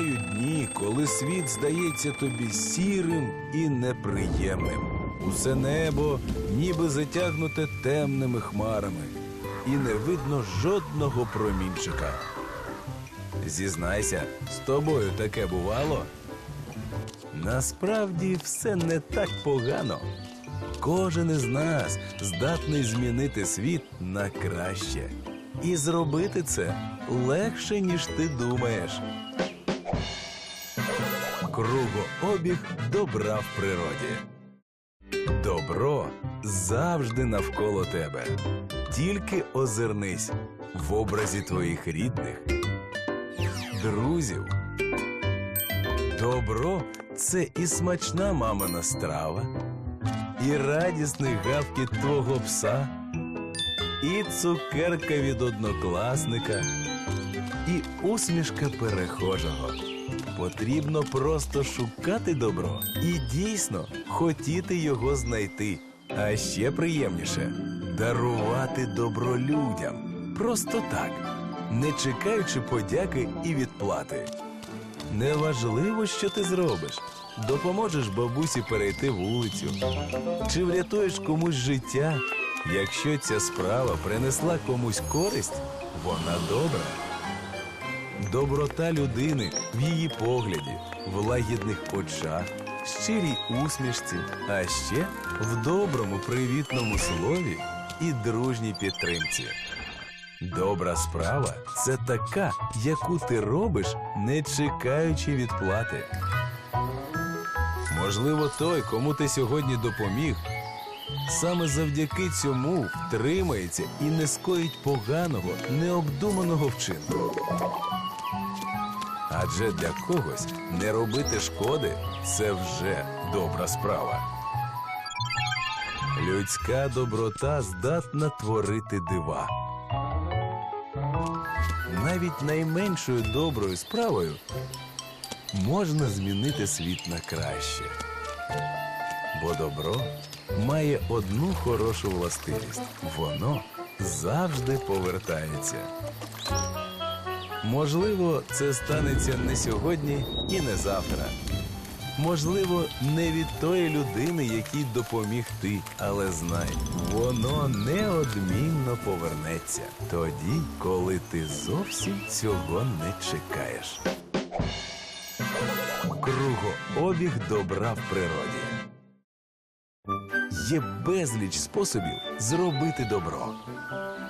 Бувають дні, коли світ здається тобі сірим і неприємним. Усе небо ніби затягнуте темними хмарами, і не видно жодного промінчика. Зізнайся, з тобою таке бувало? Насправді все не так погано. Кожен із нас здатний змінити світ на краще. І зробити це легше, ніж ти думаєш. Кругообіг добра в природі. Добро завжди навколо тебе. Тільки озирнись в образі твоїх рідних, друзів. Добро це і смачна мамина страва, і радісний гавкіт твого пса, і цукерка від однокласника, і усмішка перехожого. Потрібно просто шукати добро і дійсно хотіти його знайти. А ще приємніше дарувати добро людям. Просто так, не чекаючи подяки і відплати. Неважливо, що ти зробиш. Допоможеш бабусі перейти вулицю, чи врятуєш комусь життя. Якщо ця справа принесла комусь користь, вона добра. Доброта людини в її погляді, в лагідних очах, щирій усмішці, а ще в доброму привітному слові і дружній підтримці. Добра справа це така, яку ти робиш, не чекаючи відплати. Можливо, той, кому ти сьогодні допоміг, саме завдяки цьому втримається і не скоїть поганого, необдуманого вчинку. Адже для когось не робити шкоди це вже добра справа. Людська доброта здатна творити дива. Навіть найменшою доброю справою можна змінити світ на краще. Бо добро має одну хорошу властивість воно завжди повертається. Можливо, це станеться не сьогодні і не завтра. Можливо, не від тої людини, якій допоміг ти, але знай, воно неодмінно повернеться тоді, коли ти зовсім цього не чекаєш. Кругообіг добра в природі. Є безліч способів зробити добро.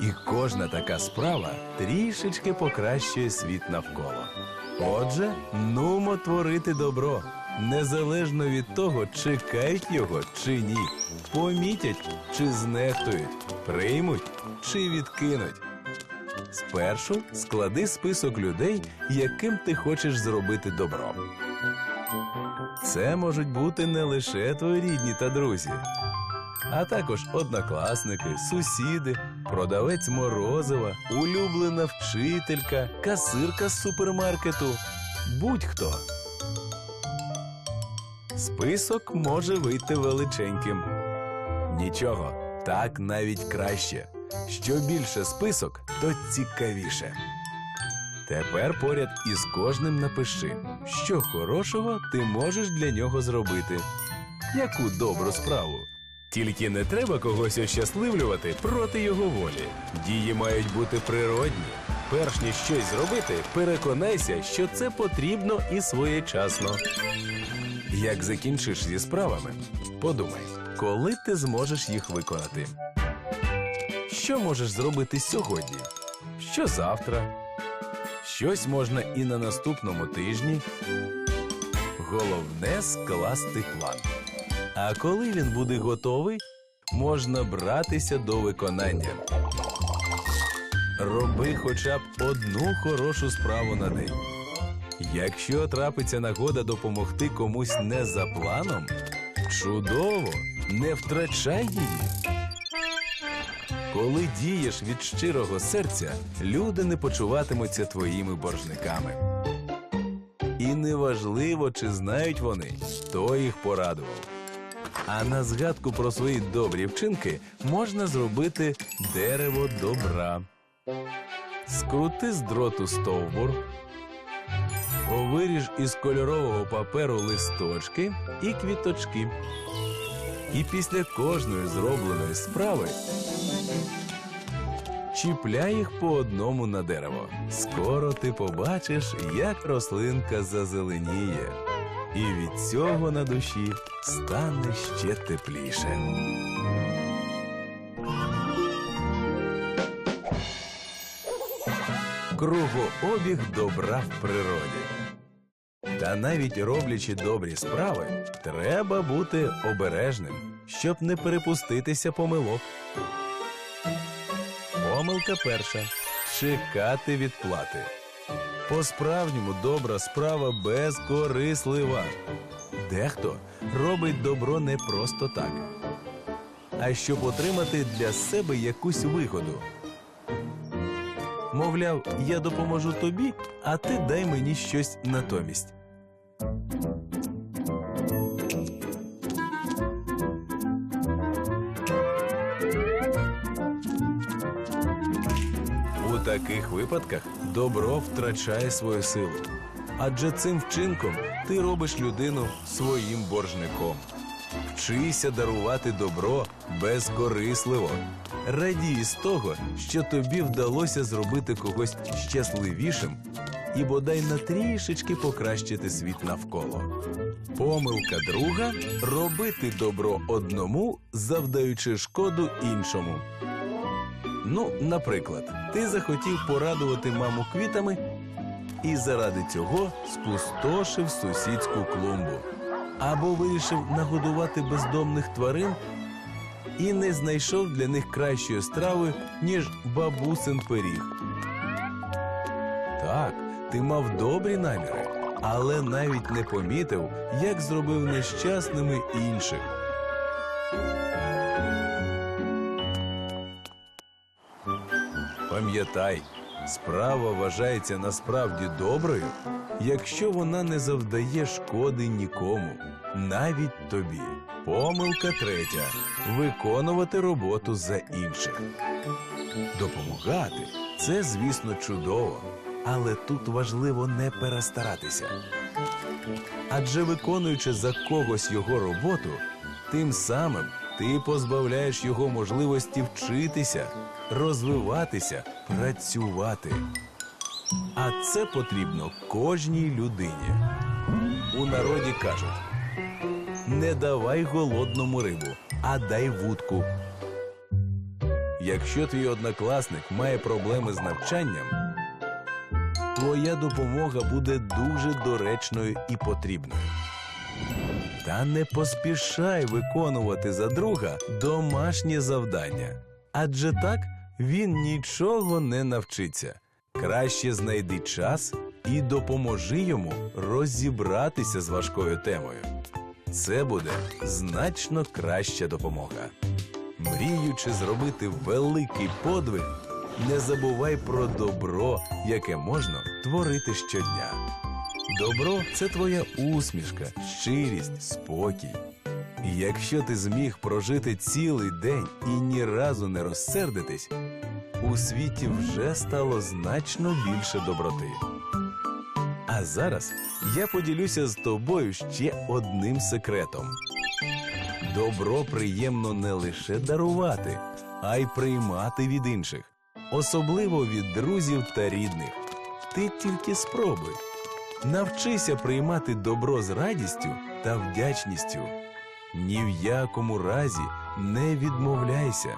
І кожна така справа трішечки покращує світ навколо. Отже, нумо творити добро, незалежно від того, чекають його чи ні, помітять чи знехтують, приймуть чи відкинуть. Спершу склади список людей, яким ти хочеш зробити добро. Це можуть бути не лише твої рідні та друзі, а також однокласники, сусіди, продавець морозива, улюблена вчителька, касирка з супермаркету, будь-хто. Список може вийти величеньким. Нічого, так навіть краще. Що більше список, то цікавіше. Тепер поряд із кожним напиши, що хорошого ти можеш для нього зробити. Яку добру справу. Тільки не треба когось ощасливлювати проти його волі. Дії мають бути природні. Перш ніж щось зробити, переконайся, що це потрібно і своєчасно. Як закінчиш зі справами, подумай, коли ти зможеш їх виконати. Що можеш зробити сьогодні? Що завтра? Щось можна і на наступному тижні. Головне скласти план. А коли він буде готовий, можна братися до виконання. Роби хоча б одну хорошу справу на день. Якщо трапиться нагода допомогти комусь не за планом, чудово, не втрачай її. Коли дієш від щирого серця, люди не почуватимуться твоїми боржниками. І неважливо, чи знають вони, хто їх порадував. А на згадку про свої добрі вчинки можна зробити дерево добра. Скрути з дроту стовбур, Виріж із кольорового паперу листочки і квіточки. І після кожної зробленої справи чіпляй їх по одному на дерево. Скоро ти побачиш, як рослинка зазеленіє, і від цього на душі стане ще тепліше. Кругообіг добра в природі. Та навіть роблячи добрі справи, треба бути обережним, щоб не перепуститися помилок. Помилка перша чекати відплати. По-справжньому добра справа безкорислива. Дехто робить добро не просто так, а щоб отримати для себе якусь вигоду. Мовляв, я допоможу тобі, а ти дай мені щось натомість. У таких випадках добро втрачає свою силу. Адже цим вчинком ти робиш людину своїм боржником. Вчися дарувати добро безкорисливо. Радій з того, що тобі вдалося зробити когось щасливішим і бодай на трішечки покращити світ навколо. Помилка друга робити добро одному, завдаючи шкоду іншому. Ну, наприклад, ти захотів порадувати маму квітами і заради цього спустошив сусідську клумбу. Або вирішив нагодувати бездомних тварин і не знайшов для них кращої страви, ніж бабусин пиріг. Так, ти мав добрі наміри, але навіть не помітив, як зробив нещасними інших. Пам'ятай, справа вважається насправді доброю, якщо вона не завдає шкоди нікому, навіть тобі. Помилка третя виконувати роботу за інших. Допомагати це, звісно, чудово, але тут важливо не перестаратися. Адже виконуючи за когось його роботу, тим самим ти позбавляєш його можливості вчитися, розвиватися, працювати. А це потрібно кожній людині. У народі кажуть: не давай голодному рибу, а дай вудку. Якщо твій однокласник має проблеми з навчанням, твоя допомога буде дуже доречною і потрібною. Та не поспішай виконувати за друга домашнє завдання, адже так він нічого не навчиться. Краще знайди час і допоможи йому розібратися з важкою темою. Це буде значно краща допомога. Мріючи зробити великий подвиг, не забувай про добро, яке можна творити щодня. Добро це твоя усмішка, щирість, спокій. І якщо ти зміг прожити цілий день і ні разу не розсердитись, у світі вже стало значно більше доброти. А зараз я поділюся з тобою ще одним секретом. Добро приємно не лише дарувати, а й приймати від інших, особливо від друзів та рідних. Ти тільки спробуй. Навчися приймати добро з радістю та вдячністю. Ні в якому разі не відмовляйся.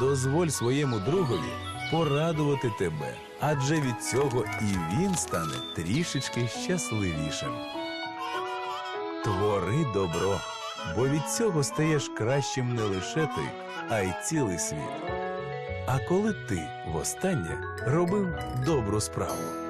Дозволь своєму другові порадувати тебе, адже від цього і він стане трішечки щасливішим. Твори добро, бо від цього стаєш кращим не лише ти, а й цілий світ. А коли ти востаннє робив добру справу?